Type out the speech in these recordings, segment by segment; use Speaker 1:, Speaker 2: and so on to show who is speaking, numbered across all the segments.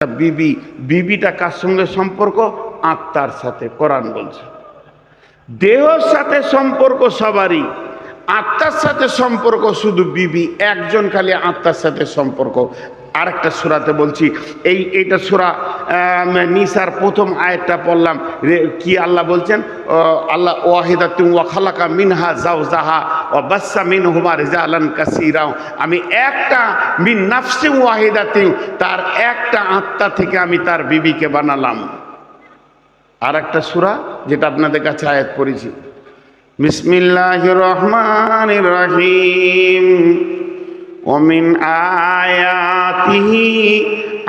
Speaker 1: বিবি, বিবিটা কার সঙ্গে সম্পর্ক? আত্মার সাথে, কোরআন বলছে। দেহর সাথে সম্পর্ক সবারই, আত্মার সাথে সম্পর্ক শুধু বিবি, একজন খালি আত্মার সাথে সম্পর্ক। আরেকটা সুরাতে বলছি, এই, এইটা সুরা নিসার প্রথম আয়াতটা পড়লাম। কি আল্লাহ বলছেন? আল্লাহ ওয়াহিদা তুম ওয়াখালাকা মিনহা যাও জাহা ও বাচ্চা মিন হুমা রেজালান কাসিরাও আমি একটা, মিন নাফসি ওয়াহিদা তিউ তার একটা আত্মা থেকে আমি তার বিবিকে বানালাম। আর একটা সুরা, যেটা আপনাদের কাছে আয়াত পড়েছি। বিসমিল্লাহ রহমান রহিম। ومن آياته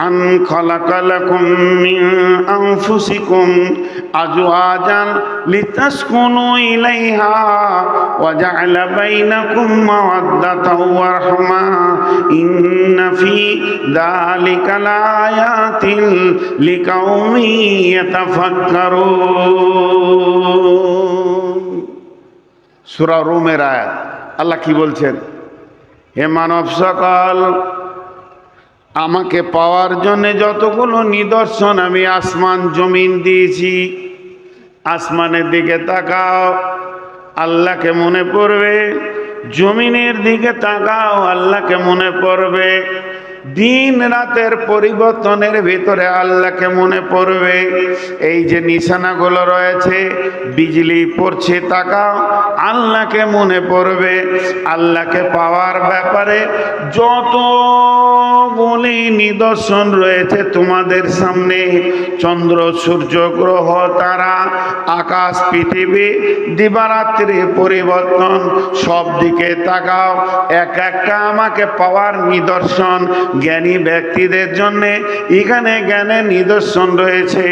Speaker 1: أن خلق لكم من أنفسكم أزواجا لتسكنوا إليها وجعل بينكم مودة ورحمة إن في ذلك لآيات لقوم يتفكرون সুরা রোমের আয়াত আল্লাহ কি বলছেন হে মানব সকাল, আমাকে পাওয়ার জন্য যতগুলো নিদর্শন আমি আসমান, জমিন দিয়েছি, আসমানের দিকে তাকাও, আল্লাহকে মনে পড়বে, জমিনের দিকে তাকাও, আল্লাহকে মনে পড়বে। দিন রাতের পরিবর্তনের ভিতরে আল্লাহকে মনে পড়বে। এই যে নিশানাগুলো রয়েছে, বিজলি পড়ছে তাকাও আল্লাহকে মনে পড়বে। আল্লাহকে পাওয়ার ব্যাপারে যত বলি নিদর্শন রয়েছে তোমাদের সামনে, চন্দ্র, সূর্য, গ্রহ, তারা, আকাশ, পৃথিবী দিবারাত্রি পরিবর্তন সব দিকে তাকাও, এক একটা আমাকে পাওয়ার নিদর্শন জ্ঞানী ব্যক্তিদের জন্য এখানে জ্ঞানের নিদর্শন রয়েছে।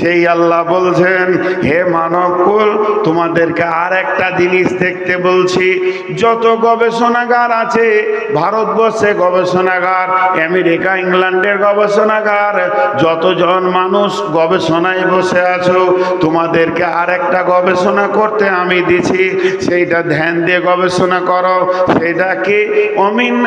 Speaker 1: সেই আল্লাহ বলছেন, হে মানবকুল, তোমাদেরকে আর একটা জিনিস দেখতে বলছি। যত গবেষণাগার আছে, ভারতবর্ষে গবেষণাগার, আমেরিকা, ইংল্যান্ডের গবেষণাগার, যতজন মানুষ গবেষণায় বসে আছো, তোমাদেরকে আর একটা গবেষণা করতে আমি দিছি। সেইটা ধ্যান দিয়ে গবেষণা করো। সেটা কি? অমিন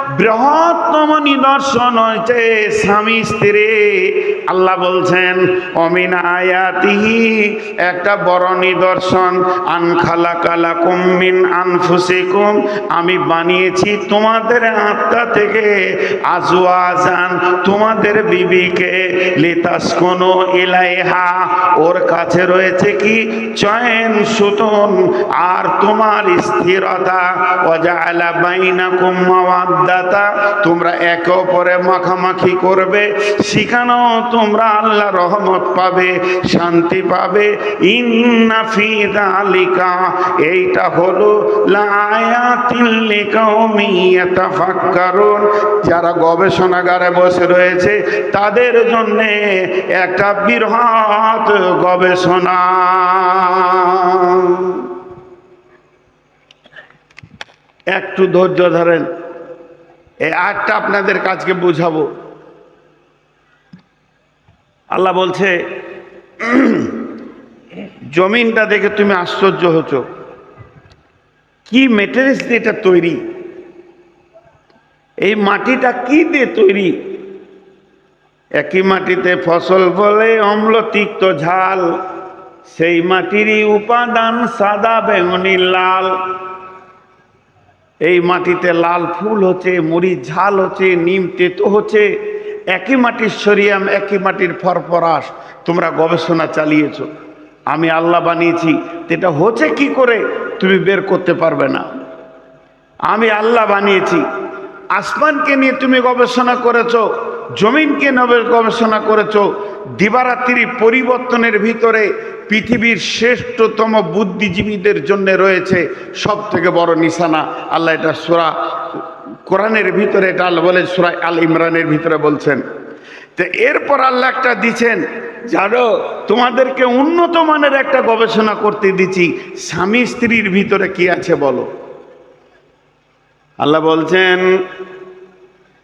Speaker 1: বৃহত্তম নিদর্শন হয়েছে স্বামী স্ত্রী। আল্লাহ বলছেন, অমিন আয়াতিহি, একটা বড় নিদর্শন। আন খালা কালা কুমিন আনফুসিকুম। আমি বানিয়েছি তোমাদের আত্মা থেকে আজওয়াজান। তোমাদের বিবিকে লিতাস কোনো ইলাইহা। ওর কাছে রয়েছে কি? চয়ন, সুতন। আর তোমার স্থিরতা। অজালা বাইনাকুম মাওয়াদ্দাতা তোমরা একে অপরে মাখামাখি করবে। সেখানেও তোমরা আল্লাহ রহমত পাবে, শান্তি পাবে। ইন্না ফি এইটা হলো লিকাউমি যারা গবেষণাগারে বসে রয়েছে, তাদের জন্যে একটা বৃহৎ গবেষণা। একটু ধৈর্য ধরেন। এই আটটা আপনাদের কাজকে বুঝাবো। আল্লাহ বলছে, জমিনটা দেখে তুমি আশ্চর্য হচ্ছ। কি মেটেরিয়ালস দিয়ে এটা তৈরি? এই মাটিটা কি দিয়ে তৈরি? একই মাটিতে ফসল ফলে অম্ল তিক্ত ঝাল, সেই মাটিরই উপাদান সাদা বেগুনি লাল। এই মাটিতে লাল ফুল হচ্ছে, মরিচ ঝাল হচ্ছে, নিম তেতো হচ্ছে। একই মাটির সরিয়াম একই মাটির ফরফরাস তোমরা গবেষণা চালিয়েছ। আমি আল্লাহ বানিয়েছি এটা হচ্ছে কি করে তুমি বের করতে পারবে না? আমি আল্লাহ বানিয়েছি, আসমানকে নিয়ে তুমি গবেষণা করেছ জমিনকে নবে গবেষণা করেছ, দিবারাত্রি পরিবর্তনের ভিতরে পৃথিবীর শ্রেষ্ঠতম বুদ্ধিজীবীদের জন্য রয়েছে সব থেকে বড় নিশানা। আল্লাহ এটা সুরা কোরআনের ভিতরে, এটা আল্লাহ বলে সুরা আল ইমরানের ভিতরে বলছেন। তো এরপর আল্লাহ একটা দিচ্ছেন, জানো, তোমাদেরকে উন্নত মানের একটা গবেষণা করতে দিচ্ছি, স্বামী স্ত্রীর ভিতরে কি আছে বলো? আল্লাহ বলছেন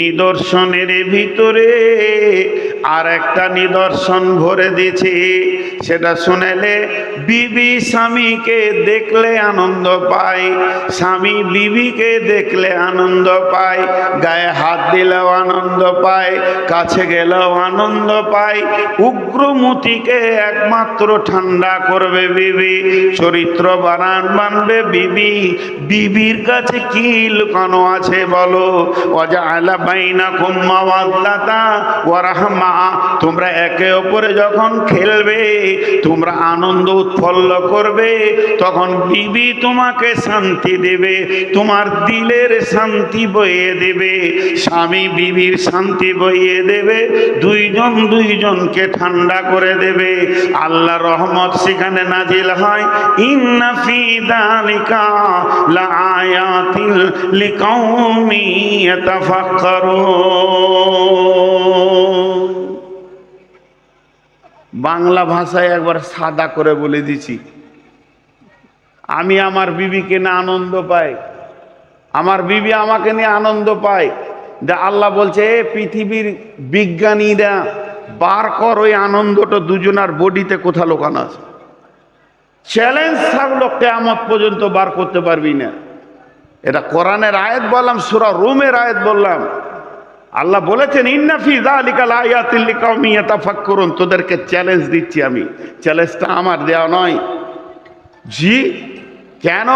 Speaker 1: নিদর্শনের ভিতরে আর একটা নিদর্শন ভরে দিয়েছি। সেটা শুনেলে বিবি স্বামীকে দেখলে আনন্দ পায়, স্বামী বিবিকে দেখলে আনন্দ পায়, গায়ে হাত দিলেও আনন্দ পায়, কাছে গেলেও আনন্দ পায়। উগ্রমতিকে একমাত্র ঠান্ডা করবে বিবি, চরিত্র বানান বানবে বিবি। বিবির কাছে কি লুকানো আছে বলো? অজা তোমরা একে অপরে যখন খেলবে, তোমরা আনন্দ উৎফল্ল করবে, তখন বিবি তোমাকে শান্তি দেবে, তোমার দিলের শান্তি বইয়ে দেবে, স্বামী বিবির শান্তি বইয়ে দেবে, দুইজন দুইজনকে ঠান্ডা করে দেবে। আল্লাহ রহমত সেখানে নাজিল হয় লাআয়াতিল লিকাউমি ইয়াতাফাক্কারুন। বাংলা ভাষায় একবার সাদা করে বলে দিছি। আমি আমার বিবিকে না আনন্দ পাই। আমার বিবি আমাকে নিয়ে আনন্দ পায়। যে আল্লাহ বলছে, এ পৃথিবীর বিজ্ঞানীরা, বার কর ওই আনন্দটা দুজনার বডিতে কোথা লোকানো আছে। চ্যালেঞ্জ থাকল, কেয়ামত পর্যন্ত বার করতে পারবি না। এটা কোরআনের আয়াত বললাম, সুরা রুমের আয়াত বললাম। আল্লাহ বলেছেন ইন্নাফি দালিকাল আয়াতিল লিকাউমি করুন তোদেরকে চ্যালেঞ্জ দিচ্ছি আমি। চ্যালেঞ্জটা আমার দেওয়া নয়। জি, কেন?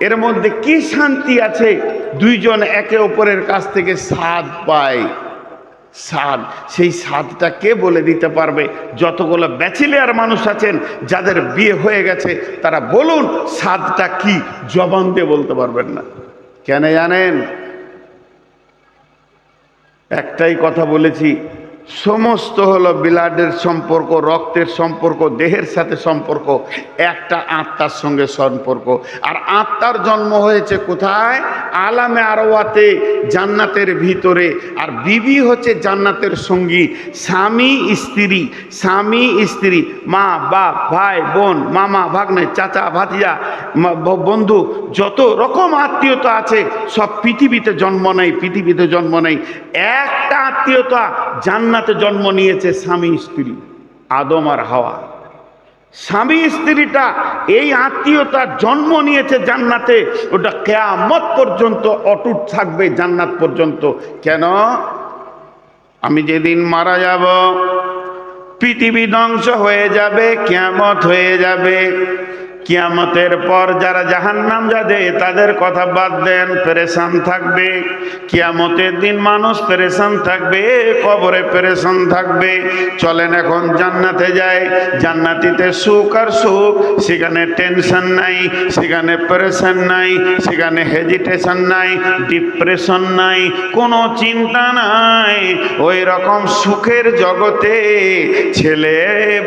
Speaker 1: এর মধ্যে কি শান্তি আছে? দুইজন একে অপরের কাছ থেকে স্বাদ পায়। স্বাদ। সেই স্বাদটা কে বলে দিতে পারবে? যতগুলো ব্যাচেলিয়ার মানুষ আছেন, যাদের বিয়ে হয়ে গেছে, তারা বলুন স্বাদটা কি? জবান দিয়ে বলতে পারবেন না। কেন জানেন? একটাই কথা বলেছি সমস্ত হলো ব্লাডের সম্পর্ক, রক্তের সম্পর্ক, দেহের সাথে সম্পর্ক, একটা আত্মার সঙ্গে সম্পর্ক। আর আত্মার জন্ম হয়েছে কোথায়? আলামে আরওয়াতে, জান্নাতের ভিতরে। আর বিবি হচ্ছে জান্নাতের সঙ্গী। স্বামী, স্ত্রী। স্বামী, স্ত্রী। মা, বাপ, ভাই, বোন, মামা, ভাগ্নে, চাচা, ভাতিজা বন্ধু, যত রকম আত্মীয়তা আছে, সব পৃথিবীতে জন্ম নেয় পৃথিবীতে জন্ম নেয় একটা আত্মীয়তা জান্নাতে জন্ম নিয়েছে স্বামী স্ত্রী, আদম আর হাওয়া। স্বামী স্ত্রীটা এই আত্মীয়তা জন্ম নিয়েছে জান্নাতে, ওটা কেয়ামত পর্যন্ত অটুট থাকবে জান্নাত পর্যন্ত। কেন? আমি যেদিন মারা যাব, পৃথিবী ধ্বংস হয়ে যাবে, কিয়ামত হয়ে যাবে। কিয়ামতের পর যারা জাহান্নাম যাবে, তাদের কথা বাদ দেন, পেরেশান থাকবে। কিয়ামতের দিন মানুষ পেরেশান থাকবে, কবরে পেরেশান থাকবে। চলেন এখন জান্নাতে যায় জান্নাতিতে সুখ আর সুখ, সেখানে টেনশন নাই, সেখানে পেরেশান নাই, সেখানে হেজিটেশন নাই, ডিপ্রেশন নাই, কোনো চিন্তা নাই। ওই রকম সুখের জগতে ছেলে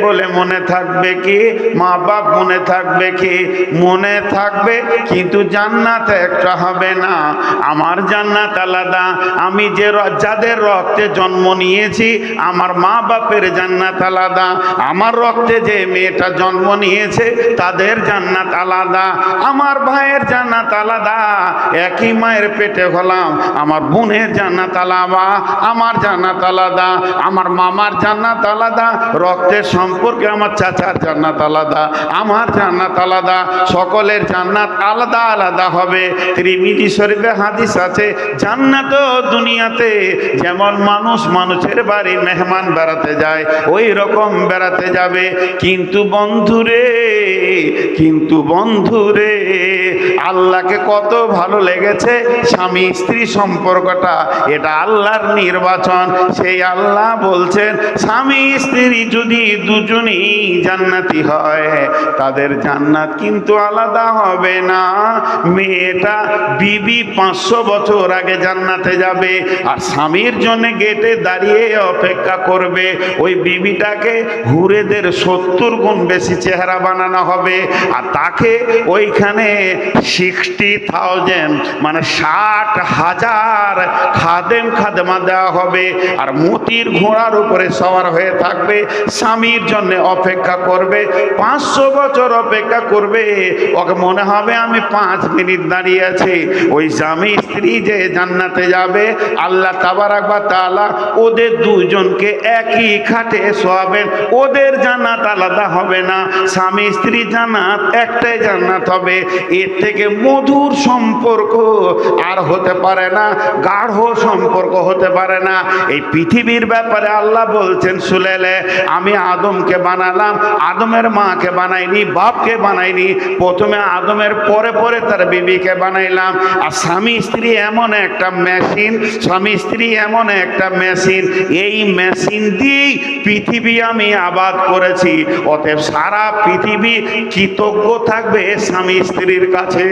Speaker 1: বলে মনে থাকবে কি, মা বাপ মনে থাকবে কি মনে থাকবে, কিন্তু জান্নাত একটা হবে না। আমার জান্নাত আলাদা। আমি যে যাদের রক্তে জন্ম নিয়েছি, আমার মা বাপের জান্নাত আলাদা। আমার রক্তে যে মেয়েটা জন্ম নিয়েছে, তাদের জান্নাত আলাদা। আমার ভাইয়ের জান্নাত আলাদা। একই মায়ের পেটে হলাম। আমার বোনের জান্নাত আলাদা। আমার জান্নাত আলাদা। আমার মামার জান্নাত আলাদা। রক্তের সম্পর্কে আমার চাচার জান্নাত আলাদা। আমার জান্নাত আলাদা, সকলের জান্নাত আলাদা আলাদা হবে। ত্রিমিজি শরীফে হাদিস আছে, জান্নাত দুনিয়াতে যেমন মানুষ মানুষের বাড়ি মেহমান বেড়াতে যায় ওই রকম বেড়াতে যাবে। কিন্তু বন্ধুরে কিন্তু বন্ধুরে আল্লাহকে কত ভালো লেগেছে, স্বামী স্ত্রী সম্পর্কটা, এটা আল্লাহর নির্বাচন। সেই আল্লাহ বলছেন, স্বামী স্ত্রী যদি দুজনই জান্নাতি হয়, তাদের জান্নাত জান্নাত কিন্তু আলাদা হবে না। মেয়েটা বিবি পাঁচশো বছর আগে জান্নাতে যাবে আর স্বামীর জন্য গেটে দাঁড়িয়ে অপেক্ষা করবে। ওই বিবিটাকে হুরেদের সত্তর গুণ বেশি চেহারা বানানো হবে আর তাকে ওইখানে সিক্সটি থাউজেন্ড মানে ষাট হাজার খাদেম খাদেমা দেওয়া হবে আর মতির ঘোড়ার উপরে সওয়ার হয়ে থাকবে। স্বামীর জন্য অপেক্ষা করবে। পাঁচশো বছর অপেক্ষা করবে। ওকে মনে হবে আমি পাঁচ মিনিট দাঁড়িয়ে আছি। ওই স্বামী, স্ত্রী যে জান্নাতে যাবে, আল্লাহ তাবারাক বা তাআলা ওদের দুজনকে একই খাটে শোয়াবেন। ওদের জান্নাত আলাদা হবে না। স্বামী, স্ত্রী জান্নাত, একটাই জান্নাত হবে। এর থেকে মধুর সম্পর্ক আর হতে পারে না, গাঢ় সম্পর্ক হতে পারে না। এই পৃথিবীর ব্যাপারে আল্লাহ বলছেন, সুলেলে, আমি আদমকে বানালাম, আদমের মাকে বানাইনি, বাপকে বানাইনি। প্রথমে আদমের পরে পরে তার বিবিকে বানাইলাম। আর স্বামী স্ত্রী এমন একটা মেশিন স্বামী স্ত্রী এমন একটা মেশিন এই মেশিন দিয়েই পৃথিবী আমি আবাদ করেছি। অতএব সারা পৃথিবী কৃতজ্ঞ থাকবে স্বামী স্ত্রীর কাছে।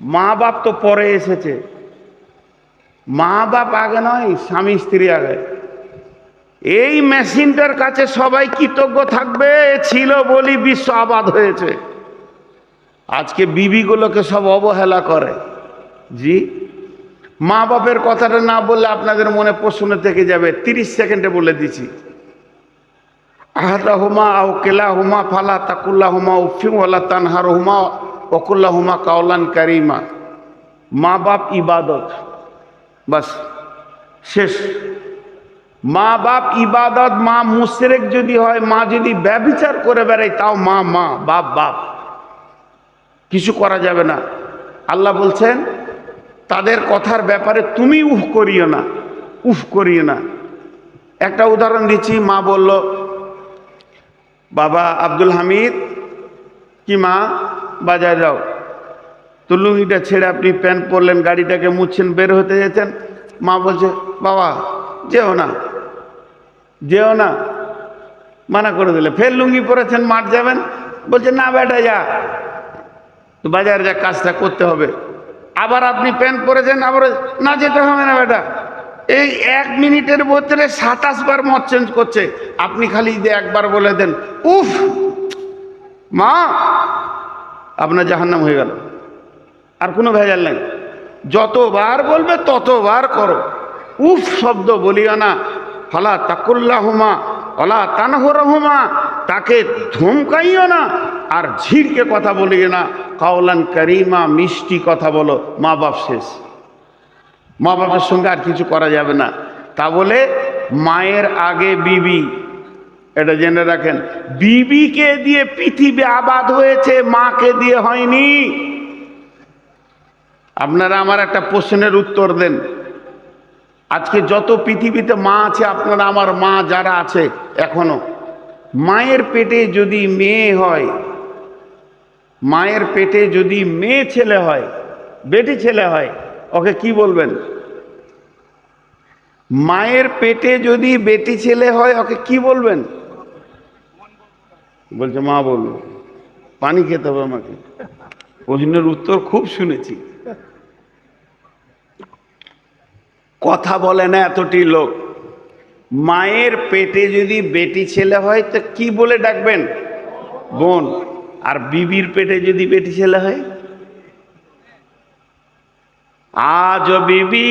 Speaker 1: মা বাপ তো পরে এসেছে। মা বাপ আগে নয়, স্বামী স্ত্রী আগে। এই মেশিনটার কাছে সবাই কৃতজ্ঞ থাকবে, ছিল বলি বিশ্ব আবাদ হয়েছে। আজকে বিবিগুলোকে সব অবহেলা করে। জি? মা বাপের কথাটা না বললে আপনাদের মনে প্রশ্ন থেকে যাবে। তিরিশ সেকেন্ডে বলে দিছি আহাদা হুমা আও কেলা হুমা ফালা তাকুল্লা হুমা উফিম তানহার হুমা অকুল্লা হুমা কাউলান কারিমা। মা বাপ ইবাদত। বাস, শেষ। মা বাপ ইবাদত, মা মুশরেক যদি হয়, মা যদি ব্যবিচার করে বেড়ায়, তাও মা মা, বাপ বাপ। কিছু করা যাবে না। আল্লাহ বলছেন, তাদের কথার ব্যাপারে তুমি উফ করিও না উফ করিও না। একটা উদাহরণ দিচ্ছি, মা বলল, বাবা আব্দুল হামিদ, কি মা, বাজারে যাও। তো লুঙ্গিটা ছেড়ে আপনি প্যান্ট পরলেন, গাড়িটাকে মুছছেন, বের হতে যেতেন মা বলছে, বাবা, যেও না। যেও না। মানা করে দিলে। ফের লুঙ্গি পরেছেন, মাঠ যাবেন। বলছে, না বেটা, যা। তো বাজারে যা কাজটা করতে হবে। আবার আপনি প্যান্ট পরেছেন, আবার না, যেতে হবে না বেটা। এই এক মিনিটের ভিতরে সাতাশ বার মত চেঞ্জ করছে। আপনি খালি যে একবার বলে দেন, উফ, মা, আপনার জাহান্নাম হয়ে গেল। আর কোনো ভেজাল নেই। যতবার বলবে, ততবার করো। উফ শব্দ বলিও না। ফলা তাকুল্লাহুমা অলা তানহরহুমা, তাকে ধমকাইও না আর ঝিরকে কথা বলিও না। কাওলান কারিমা, মিষ্টি কথা বলো, মা বাপ শেষ। মা বাপের সঙ্গে আর কিছু করা যাবে না। তা বলে মায়ের আগে বিবি, এটা জেনে রাখেন, বিবিকে দিয়ে পৃথিবী আবাদ হয়েছে, মাকে দিয়ে হয়নি। আপনারা আমার একটা প্রশ্নের উত্তর দেন। আজকে যত পৃথিবীতে মা আছে, আপনারা আমার মা যারা আছে এখনও, মায়ের পেটে যদি মেয়ে হয়, মায়ের পেটে যদি মেয়ে ছেলে হয়, বেটি ছেলে হয়, ওকে কি বলবেন? মায়ের পেটে যদি বেটি ছেলে হয়, ওকে কি বলবেন? বলছে, মা বলব। পানি খেতে হবে আমাকে। প্রশ্নের উত্তর খুব শুনেছি। কথা বলে না এতটি লোক। মায়ের পেটে যদি বেটি ছেলে হয়, তো কি বলে ডাকবেন? বোন, আর বিবির পেটে যদি বেটি ছেলে হয়? আজ বিবি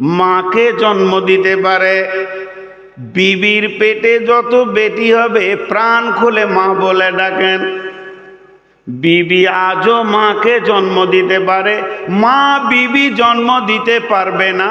Speaker 1: মাকে জন্ম দিতে পারে। বিবির পেটে যত বেটি হবে, প্রাণ খুলে মা বলে ডাকেন। বিবি আজও মাকে জন্ম দিতে পারে। মা বিবি জন্ম দিতে পারবে না।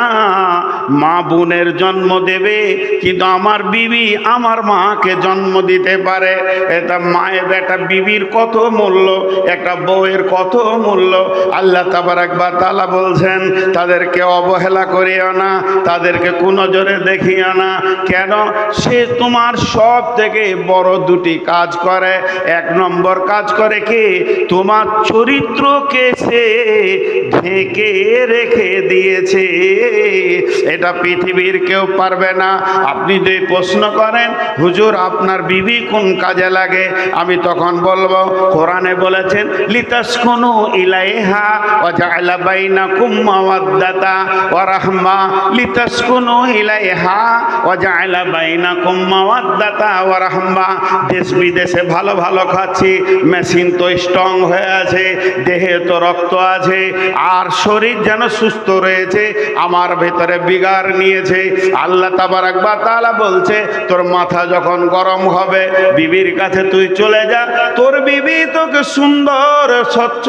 Speaker 1: মা বোনের জন্ম দেবে, কিন্তু আমার বিবি আমার মাকে জন্ম দিতে পারে। এটা মায়ের একটা বিবির কত মূল্য, একটা বউয়ের কত মূল্য। আল্লাহ তাবার একবার তালা বলছেন, তাদেরকে অবহেলা করিও না, তাদেরকে কোনো জোরে দেখিও না। কেন? সে তোমার সব থেকে বড় দুটি কাজ করে। এক নম্বর কাজ করে কি? তোমার চরিত্রকে সে ঢেকে রেখে দিয়েছে। এটা পৃথিবীর কেউ পারবে না। আপনি যদি প্রশ্ন করেন, হুজুর, আপনার বিবি কোন কাজে লাগে? আমি তখন বলব, কোরআনে বলেছেন, লিতাসকুনু ইলাইহা ওয়া জাআলা বাইনাকুম মাওয়াদ্দাতা ওয়া রাহমা। লিতাসকুনু ইলাইহা ওয়া জাআলা বাইনাকুম মাওয়াদ্দাতা ওয়া রাহমা। দেশ বিদেশে ভালো ভালো খাচ্ছি, মেশিন তো স্ট্রং হয়ে আছে, দেহে তো রক্ত আছে, আর শরীর যেন সুস্থ রয়েছে, আমার ভেতরে বিগার নিয়েছে। আল্লাহ তাবার একবার তালা বলছে, তোর মাথা যখন গরম হবে, বিবির কাছে তুই চলে যা। তোর বিবি তোকে সুন্দর, স্বচ্ছ,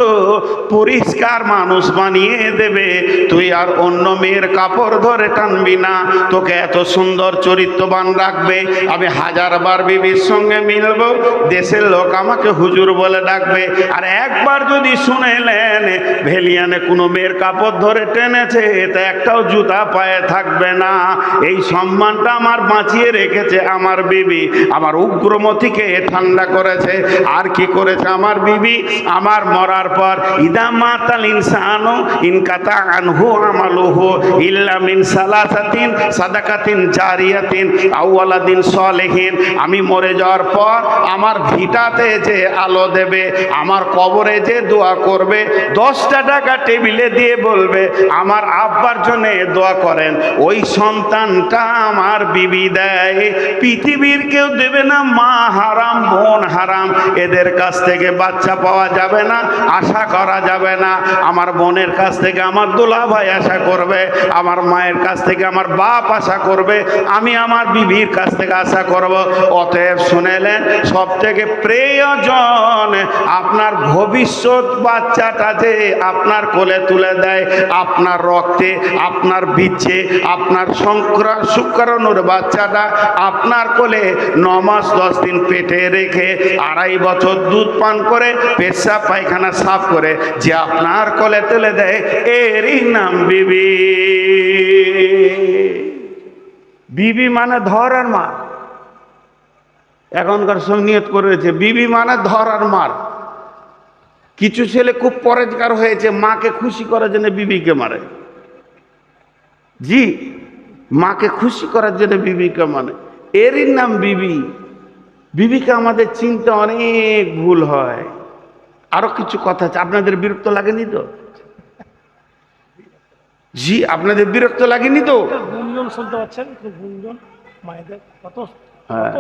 Speaker 1: পরিষ্কার মানুষ বানিয়ে দেবে। তুই আর অন্য মেয়ের কাপড় ধরে টানবি না। তোকে এত সুন্দর চরিত্রবান রাখবে। আমি হাজারবার বিবির সঙ্গে মিলবো। দেশের লোক আমাকে হুজুর বলে ডাকবে। আর একবার যদি শুনেলেন, ভেলিয়ানে কোনো মেয়ের কাপড় ধরে টেনেছে, তা একটাও জুতা পায়ে থাকবে না। এই সম্মানটা আমার বাঁচিয়ে রেখেছে আমার বিবি। আমার উগ্রমতিকে ঠান্ডা করেছে। আর কি করেছে আমার বিবি? আমার মরার পর, ইদা মাতাল ইনসানো ইনকাতা আনহু আমালুহু ইল্লা মিন সালাসাতিন সাদাকাতিন জারিয়াতিন আউয়ালাদিন সলেহিন। আমি মরে যাওয়ার পর আমার ভিটাতে যে আলো দেবে আমার কবরে যে দোয়া করবে, দশটা টাকা টেবিলে দিয়ে বলবে, আমার আব্বার জন্য দোয়া করেন। ওই সন্তানটা আমার বিবি দেয়। পৃথিবীর কেউ দেবে না, মা হারাম, বোন হারাম। এদের কাছ থেকে বাচ্চা পাওয়া যাবে না, আশা করা যাবে না। আমার বোনের কাছ থেকে আমার দোলা ভাই আশা করবে, আমার মায়ের কাছ থেকে আমার বাপ আশা করবে, আমি আমার বিবির কাছ থেকে আশা করব। অতএব শুনেলেন সব থেকে প্রয়োজন আপনার ভবিষ্যৎ বাচ্চাটা যে আপনার কোলে তুলে দেয়, আপনার রক্তে, আপনার বিচ্ছে আপনার শুক্রাণুর বাচ্চাটা আপনার কোলে ন মাস দশ দিন পেটে রেখে আড়াই বছর দুধ পান করে পেশা পায়খানা সাফ করে যে আপনার কোলে তুলে দেয়, এরই নাম বিবি। বিবি মানে ধর আর মার। এখনকার সঙ্গে নিয়ত করেছে বিবি মানে ধর আর মার। কিছু ছেলে খুব পরেজগার হয়েছে মাকে খুশি করার জন্য বিবিকে মারে। জি মাকে খুশি করার জন্য বিবিকে মানে এরই নাম বিবি। বিবিকে আমাদের চিন্তা অনেক ভুল হয়। আরও কিছু কথা আছে। আপনাদের বিরক্ত লাগেনি তো? জি আপনাদের বিরক্ত লাগেনি তো?
Speaker 2: গুঞ্জন শুনতে পাচ্ছেন? গুঞ্জন মায়েদের। কত
Speaker 1: হ্যাঁ।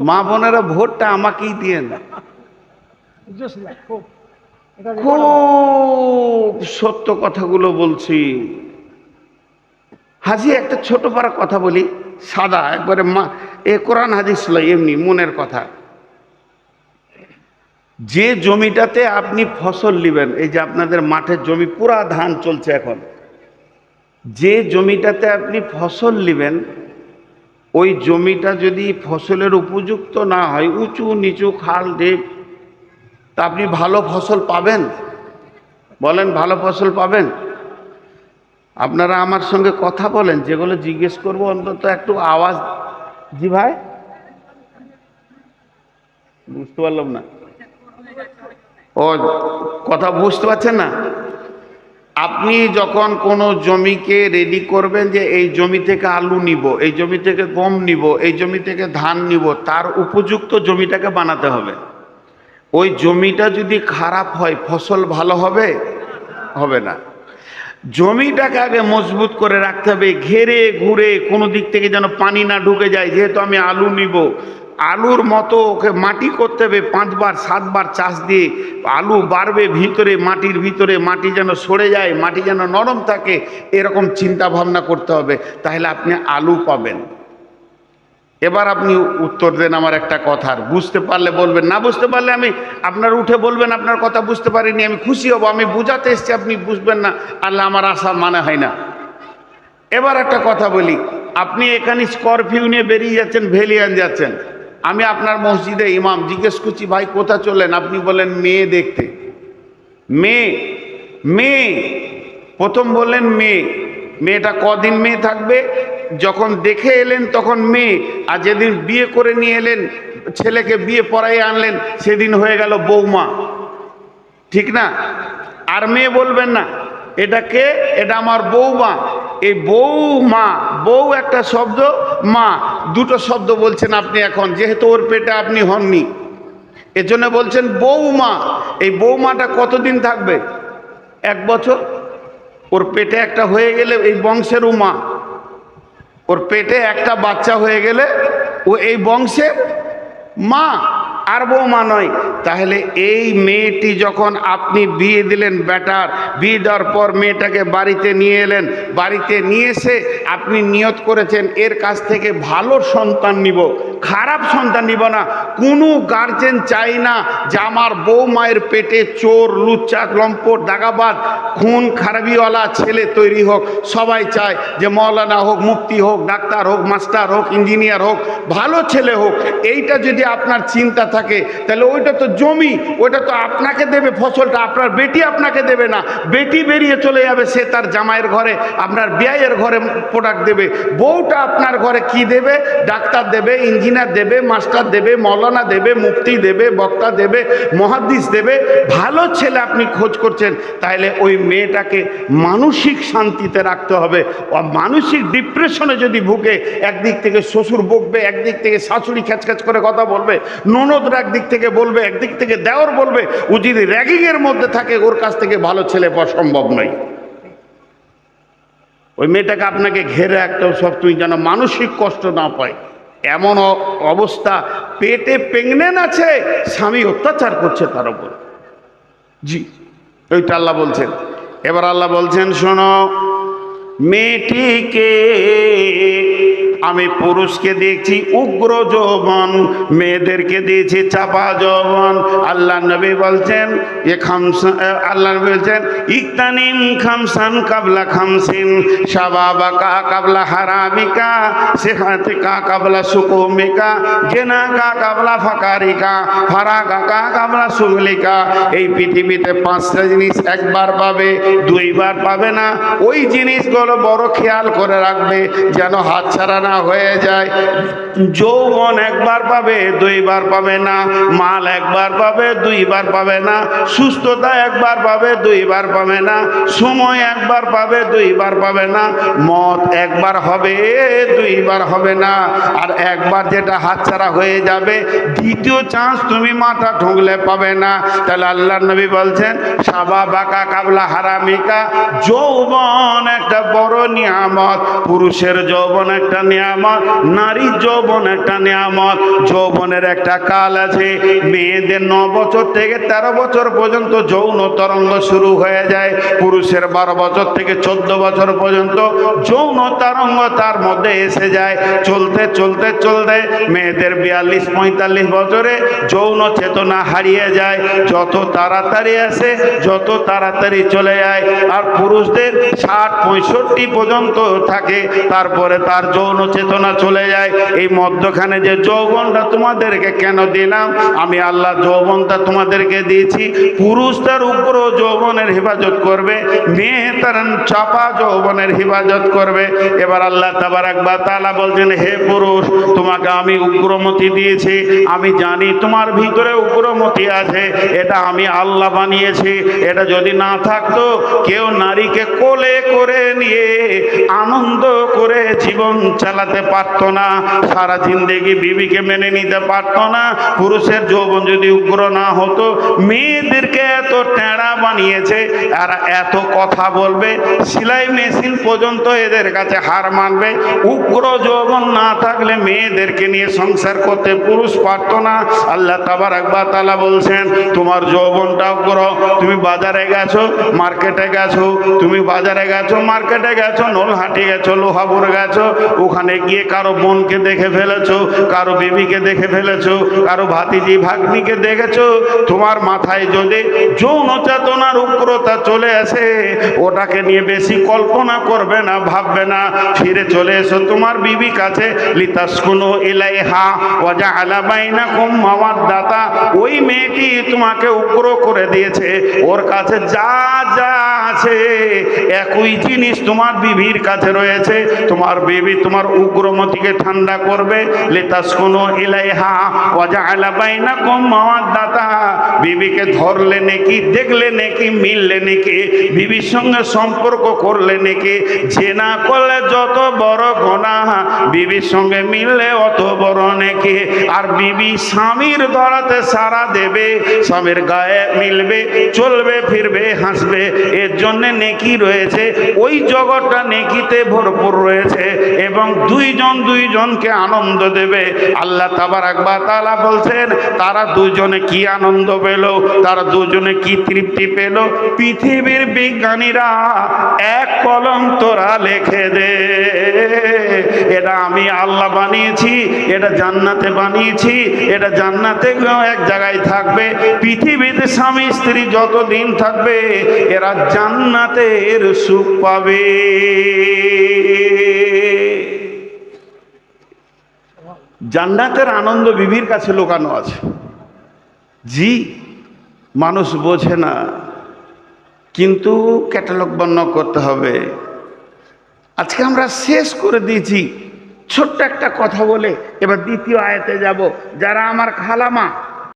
Speaker 1: মা বোনেরা ভোটটা আমাকেই দিয়ে না।
Speaker 2: খুব
Speaker 1: সত্য কথাগুলো বলছি। হাজি একটা ছোট পারা কথা বলি সাদা একবারে মা এ কোরআন হাদিস এমনি মনের কথা। যে জমিটাতে আপনি ফসল নেবেন এই যে আপনাদের মাঠের জমি পুরা ধান চলছে এখন। যে জমিটাতে আপনি ফসল নেবেন ওই জমিটা যদি ফসলের উপযুক্ত না হয় উঁচু নিচু খাল ঢেপ তা আপনি ভালো ফসল পাবেন? বলেন, ভালো ফসল পাবেন? আপনারা আমার সঙ্গে কথা বলেন যেগুলো জিজ্ঞেস করব, অন্তত একটু আওয়াজ জি ভাই। বুঝতে পারলাম না। ও, কথা বুঝতে পারছেন না? আপনি যখন কোনো জমিকে রেডি করবেন যে এই জমি থেকে আলু নিব, এই জমি থেকে গম নিব, এই জমি থেকে ধান নিব, তার উপযুক্ত জমিটাকে বানাতে হবে। ওই জমিটা যদি খারাপ হয়, ফসল ভালো হবে? হবে না। জমিটাকে আগে মজবুত করে রাখতে হবে, ঘেরে ঘুরে কোনো দিক থেকে যেন পানি না ঢুকে যায়, যেহেতু আমি আলু নিব। আলুর মতো ওকে মাটি করতে হবে, পাঁচবার, সাতবার চাষ দিয়ে আলু বাড়বে ভিতরে, মাটির ভিতরে, মাটি যেন সরে যায়, মাটি যেন নরম থাকে, এরকম চিন্তা ভাবনা করতে হবে। তাহলে আপনি আলু পাবেন। এবার আপনি উত্তর দেন আমার একটা কথার। বুঝতে পারলে বলবেন, না বুঝতে পারলে আমি আপনার উঠে বলবেন, আপনার কথা বুঝতে পারিনি, আমি খুশি হব, আমি বুঝাতে এসছি, আপনি বুঝবেন না, আল্লাহ আমার আশা মানে হয় না। এবার একটা কথা বলি, আপনি এখানে স্করপিও নিয়ে বেরিয়ে যাচ্ছেন, ভেলিয়ান যাচ্ছেন। আমি আপনার মসজিদে ইমাম, জিজ্ঞেস করছি, ভাই কোথা চললেন আপনি বলেন মেয়ে দেখতে। মেয়ে? মেয়ে? প্রথম বললেন, মেয়ে। মেয়েটা কদিন মেয়ে থাকবে? যখন দেখে এলেন তখন মেয়ে, আর যেদিন বিয়ে করে নিয়ে এলেন, ছেলেকে বিয়ে পড়াই আনলেন, সেদিন হয়ে গেল বৌমা। ঠিক না? আর মেয়ে বলবেন না, এটা কে? এটা আমার বৌমা। এই বৌমা, বউ একটা শব্দ, মা দুটো শব্দ বলছেন আপনি এখন, যেহেতু ওর পেটে আপনি হননি। এজন্য বলছেন বৌমা। এই বৌমাটা কতদিন থাকবে? এক বছর? ওর পেটে একটা হয়ে গেলে এই বংশের উমা। ওর পেটে একটা বাচ্চা হয়ে গেলে ও এই বংশের মা। আর বৌমা নয়, তাহলে এই মেয়েটি যখন আপনি বিয়ে দিলেন বেটার বিয়ে দেওয়ার পর মেয়েটাকে বাড়িতে নিয়ে এলেন, বাড়িতে নিয়ে এসে আপনি নিয়ত করেছেন, এর কাছ থেকে ভালো সন্তান নিব, খারাপ সন্তান নিব না, কোনো গার্জেন চাই না যে আমার বউ মায়ের পেটে চোর লুচ্চা লম্পট দাগাবাদ খুন, খারাপিওয়ালা ছেলে তৈরি হোক, সবাই চায় যে মৌলানা হোক মুক্তি হোক, ডাক্তার হোক, মাস্টার হোক, ইঞ্জিনিয়ার হোক, ভালো ছেলে হোক। এইটা যদি আপনার চিন্তা থাকে, তাহলে ওইটা তো জমি, ওইটা তো আপনাকে দেবে ফসলটা, আপনার বেটি আপনাকে দেবে না। বেটি বেরিয়ে চলে যাবে, সে তার জামাইয়ের ঘরে, আপনার বিয়ের ঘরে প্রোডাক্ট দেবে। বউটা আপনার ঘরে কি দেবে? ডাক্তার দেবে ইঞ্জিনিয়ার দেবে মাস্টার দেবে, মৌলানা দেবে, মুফতি দেবে, বক্তা দেবে মহাদ্দিস দেবে। ভালো ছেলে আপনি খোঁজ করছেন তাহলে ওই মেয়েটাকে মানসিক শান্তিতে রাখতে হবে। মানসিক ডিপ্রেশনে যদি ভুগে, একদিক থেকে শ্বশুর বকবে, একদিক থেকে শাশুড়ি খ্যাচখ্যাচ করে কথা বলবে ননদরা একদিক থেকে বলবে একদিক থেকে দেওর বলবে, ও যদি র্যাগিংয়ের মধ্যে থাকে, ওর কাছ থেকে ভালো ছেলে পাওয়া সম্ভব নয়। ওই মেয়েটাকে আপনাকে ঘেরে একটা সব তুই যেন মানসিক কষ্ট না পায়। এমন অবস্থা, পেটে প্রেগনেন্ট আছে, স্বামী অত্যাচার করছে তার উপর। জি, ওইটা আল্লাহ বলছেন। এবার আল্লাহ বলছেন, শোনো, মেয়েটিকে আমি পুরুষকে দেখছি উগ্র যৌবন, মেয়েদেরকে দিয়েছি, চাপা যৌবন। আল্লাহ নবী বলছেন, এ খামসা আল্লাহ নবী বলছেন ইকতানিম খামসান কাবলা খামসিন শাবাবাকা কাবলা হারামিকা সেখাতিকা কাবলা সুকুমিকা জেনাকা কাবলা ফাকারিকা ফারাগাকা কাবলা সুগলিকা। এই পৃথিবীতে পাঁচটা জিনিস একবার পাবে, দুইবার পাবে না। ওই জিনিসগুলো বড় খেয়াল করে রাখবে, যেন হাত ছাড়া না হয়ে যায়। যৌবন একবার পাবে, দুইবার পাবে না। মাল একবার পাবে, দুইবার পাবে না। সুস্থতা একবার পাবে, দুইবার পাবে না। সময় একবার পাবে, দুইবার পাবে না। মত একবার হবে, দুইবার হবে না। আর একবার যেটা হাতছাড়া হয়ে যাবে, দ্বিতীয় চান্স তুমি মাথা ঠুকলে পাবে না। তাহলে আল্লাহ নবী বলছেন, সাবা বাঁকা কাবলা হারামিকা। যৌবন একটা বড় নিয়ামত। পুরুষের যৌবন একটা নিয়ামত। নারীর যৌবন একটা নিয়ামত। যৌবনের একটা কাল আছে। মেয়েদের ন বছর থেকে তেরো বছর পর্যন্ত যৌন তরঙ্গ শুরু হয়ে যায়। পুরুষের বারো বছর থেকে চোদ্দ বছর পর্যন্ত যৌন তরঙ্গ তার মধ্যে এসে যায়। চলতে চলতে চলতে মেয়েদের বিয়াল্লিশ, পঁয়তাল্লিশ বছরে যৌন চেতনা হারিয়ে যায়। যত তাড়াতাড়ি আসে, যত তাড়াতাড়ি চলে যায়। আর পুরুষদের ষাট, পঁয়ষট্টি পর্যন্ত থাকে। তারপরে তার যৌন চেতনা চলে যায়। এই মধ্যখানে যে যৌবনটা তোমাদেরকে কেন দিলাম? আমি আল্লাহ যৌবনটা তোমাদেরকে দিয়েছি। পুরুষ তার উগ্র যৌবনের হেফাজত করবে মেয়ে তার চাপা যৌবনের হেফাজত করবে। এবার আল্লাহ তাবার একবার তালা বলছেন, হে পুরুষ, তোমাকে আমি উগ্রমতি দিয়েছি। আমি জানি তোমার ভিতরে উগ্রমতি আছে। এটা আমি আল্লাহ বানিয়েছি। এটা যদি না থাকতো, কেউ নারীকে কোলে করে নিয়ে আনন্দ করে জীবন চালাতে পারতো না। সারা জিন্দেগি বিবিকে মেনে নিতে পারতো না। পুরুষের যৌবন যদি উগ্র না হতো, মেয়েদেরকে এত টেঁড়া বানিয়েছে আর এত কথা বলবে, সেলাই মেশিন পর্যন্ত এদের কাছে হার মানবে। উগ্র যৌবন না থাকলে মেয়েদেরকে নিয়ে সংসার করতে পুরুষ পারতো না। আল্লাহ তাবার একবার তালা বলছেন, তোমার যৌবনটা উগ্র। তুমি বাজারে গেছো, মার্কেটে গেছো, তুমি বাজারে গেছো, মার্কেটে গেছো, নলহাটি গেছো, লোহাপুর গেছো, ওখানে গিয়ে কারও বোনকে দেখে ফেলেছো, কারও বেবিকে দেখে ফেলেছো, কারও ভাতিজি, ভাগ্নিকে দেখেছ, তোমার মাথায় যদি যৌন চেতনার উগ্রতা চলে আসে, ওটাকে নিয়ে বেশি কল্পনা করবে না, ভাববে না, ফিরে চলে এসো তোমার বিবি কাছে, লিতাসকুনু ইলাইহা ওয়াজা আলা বাইনাকুম মাওয়াদ্দাতা, ওই মেয়েটি তোমাকে উগ্র করে দিয়েছে, ওর কাছে যা যা আছে, একই জিনিস তোমার বিবির কাছে রয়েছে, তোমার বেবি তোমার উগ্রমতিকে ঠান্ডা করবে। লেতাস কোনো ইলাইহা ওয়াজা আলা বাইনা কম মাওয়াদ্দাতা। বিবিকে ধরলে নাকি, দেখলে নাকি, মিললে নাকি, বিবির সঙ্গে সম্পর্ক করলে নাকি। যে না করলে যত বড় গোনা বিবির সঙ্গে মিললে অত বড় নাকি। আর বিবি স্বামীর ধরাতে সারা দেবে, স্বামীর গায়ে মিলবে, চলবে, ফিরবে, হাসবে। এর জন্য নেকি রয়েছে। ওই জগৎটা নেকিতে ভরপুর রয়েছে এবং দুইজন দুইজনকে আনন্দ দেবে। আল্লাহ তাবার আকবা তালা বলছেন, তারা দুজনে কি আনন্দ পেল, তারা দুজনে কি তৃপ্তি পেল? পৃথিবীর বিজ্ঞানীরা এক কলম তোরা লেখে দে। এটা আমি আল্লাহ বানিয়েছি, এটা জান্নাতে বানিয়েছি, এটা জান্নাতে এক জায়গায় থাকবে। পৃথিবীতে স্বামী স্ত্রী যতদিন থাকবে, এরা জান্নাতের সুখ পাবে। জান্নাতের আনন্দ বিবির কাছে লোকানো আছে। জি, মানুষ বোঝে না, কিন্তু ক্যাটালগ বর্ণ করতে হবে। আজকে আমরা শেষ করে দিয়েছি। ছোট্ট একটা কথা বলে এবার দ্বিতীয় আয়াতে যাব। যারা আমার খালামা